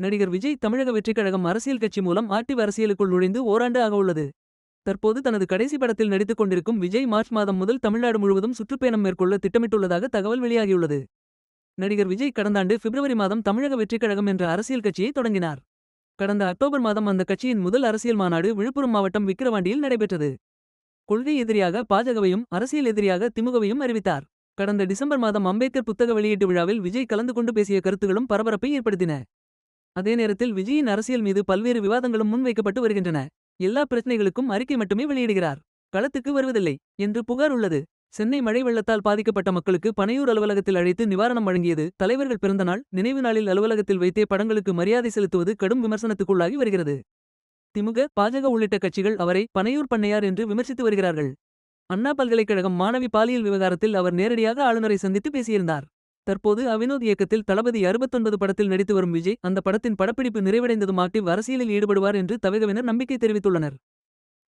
நடிகர் விஜய் தமிழக வெற்றிக் கழகம் அரசியல் கட்சி மூலம் ஆக்டிவ் அரசியலுக்குள் நுழைந்து ஓராண்டு ஆக உள்ளது. தற்போது தனது கடைசி படத்தில் நடித்துக் கொண்டிருக்கும் விஜய் மார்ச் மாதம் முதல் தமிழ்நாடு முழுவதும் சுற்றுப்பயணம் மேற்கொள்ள திட்டமிட்டுள்ளதாக தகவல் வெளியாகியுள்ளது. நடிகர் விஜய் கடந்த ஆண்டு பிப்ரவரி மாதம் தமிழக வெற்றிக் கழகம் என்ற அரசியல் கட்சியை தொடங்கினார். கடந்த அக்டோபர் மாதம் அந்த கட்சியின் முதல் அரசியல் மாநாடு விழுப்புரம் மாவட்டம் விக்கிரவாண்டியில் நடைபெற்றது. கொள்கை எதிரியாக பாஜகவையும் அரசியல் எதிரியாக திமுகவையும் அறிவித்தார். கடந்த டிசம்பர் மாதம் அம்பேத்கர் புத்தக வெளியீட்டு விழாவில் விஜய் கலந்து கொண்டு பேசிய கருத்துகளும் பரபரப்பை ஏற்படுத்தின. அதே நேரத்தில் விஜயின் அரசியல் மீது பல்வேறு விவாதங்களும் முன்வைக்கப்பட்டு வருகின்றன. எல்லா பிரச்சனைகளுக்கும் அறிக்கை மட்டுமே வெளியிடுகிறார். களத்துக்கு வருவதில்லை என்று புகார் உள்ளது. சென்னை மழை வெள்ளத்தால் பாதிக்கப்பட்ட மக்களுக்கு பனையூர் அலுவலகத்தில் அழைத்து நிவாரணம் வழங்கியது தலைவர்கள் பிறந்தநாள் நினைவு நாளில் அலுவலகத்தில் வைத்தே படங்களுக்கு மரியாதை செலுத்துவது கடும் விமர்சனத்துக்குள்ளாகி வருகிறது. திமுக பாஜக உள்ளிட்ட கட்சிகள் அவரை பனையூர் பண்ணையார் என்று விமர்சித்து வருகிறார்கள். அண்ணா பல்கலைக்கழகம் மாணவி பாலியல் விவகாரத்தில் அவர் நேரடியாக ஆளுநரை சந்தித்து பேசியிருந்தார். தற்போது அவினோத் இயக்கத்தில் தளபதி அறுபத்தொன்பது படத்தில் நடித்து வரும் விஜய் அந்த படத்தின் படப்பிடிப்பு நிறைவடைந்ததும் ஆக்டிவ் அரசியலில் ஈடுபடுவார் என்று தவகவினர் நம்பிக்கை தெரிவித்துள்ளனர்.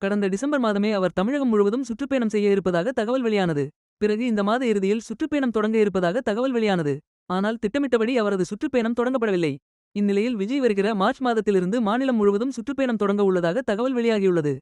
கடந்த டிசம்பர் மாதமே அவர் தமிழகம் முழுவதும் சுற்றுப்பயணம் செய்ய இருப்பதாக தகவல் வெளியானது. பிறகு இந்த மாத இறுதியில் சுற்றுப்பயணம் தொடங்க இருப்பதாக தகவல் வெளியானது. ஆனால் திட்டமிட்டபடி அவரது சுற்றுப்பயணம் தொடங்கப்படவில்லை. இந்நிலையில் விஜய் வருகிற மார்ச் மாதத்திலிருந்து மாநிலம் முழுவதும் சுற்றுப்பயணம் தொடங்க உள்ளதாக தகவல் வெளியாகியுள்ளது.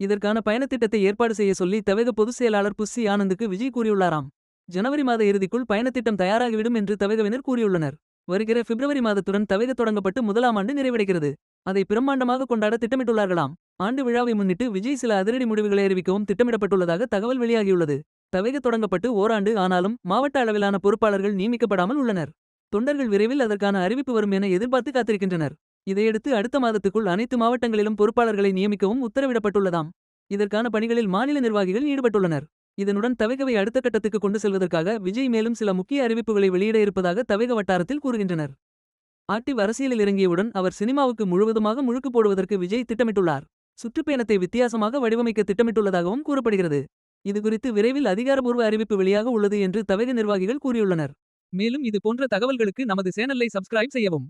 இதற்கான பயணத்திட்டத்தை ஏற்பாடு செய்ய சொல்லி தவேக பொதுச் செயலாளர் புஸ்ஸி ஆனந்துக்கு விஜய் கூறியுள்ளாராம். ஜனவரி மாத இறுதிக்குள் பயணத்திட்டம் தயாராகிவிடும் என்று தவேகவினர் கூறியுள்ளனர். வருகிற பிப்ரவரி மாதத்துடன் தவேக தொடங்கப்பட்டு முதலாம் ஆண்டு நிறைவடைகிறது. அதை பிரம்மாண்டமாக கொண்டாட திட்டமிட்டுள்ளார்களாம். ஆண்டு விழாவை முன்னிட்டு விஜய் சில அதிரடி முடிவுகளை அறிவிக்கவும் திட்டமிடப்பட்டுள்ளதாக தகவல் வெளியாகியுள்ளது. தவேக தொடங்கப்பட்டு ஓராண்டு ஆனாலும் மாவட்ட அளவிலான பொறுப்பாளர்கள் நியமிக்கப்படாமல் உள்ளனர். தொண்டர்கள் விரைவில் அதற்கான அறிவிப்பு வரும் என எதிர்பார்த்து காத்திருக்கின்றனர். இதையடுத்து அடுத்த மாதத்துக்குள் அனைத்து மாவட்டங்களிலும் பொறுப்பாளர்களை நியமிக்கவும் உத்தரவிடப்பட்டுள்ளதாம். இதற்கான பணிகளில் மாநில நிர்வாகிகள் ஈடுபட்டுள்ளனர். இதனுடன் தவேகவை அடுத்த கட்டத்துக்கு கொண்டு செல்வதற்காக விஜய் மேலும் சில முக்கிய அறிவிப்புகளை வெளியிட இருப்பதாக தவேக வட்டாரத்தில் கூறுகின்றனர். ஆக்டிவ் அரசியலில் இறங்கியவுடன் அவர் சினிமாவுக்கு முழுவதுமாக முழுக்கு போடுவதற்கு விஜய் திட்டமிட்டுள்ளார். சுற்றுப்பயணத்தை வித்தியாசமாக வடிவமைக்க திட்டமிட்டுள்ளதாகவும் கூறப்படுகிறது. இதுகுறித்து விரைவில் அதிகாரப்பூர்வ அறிவிப்பு வெளியாக உள்ளது என்று தவேக நிர்வாகிகள் கூறியுள்ளனர். மேலும் இது போன்ற தகவல்களுக்கு நமது சேனலை சப்ஸ்கிரைப் செய்யவும்.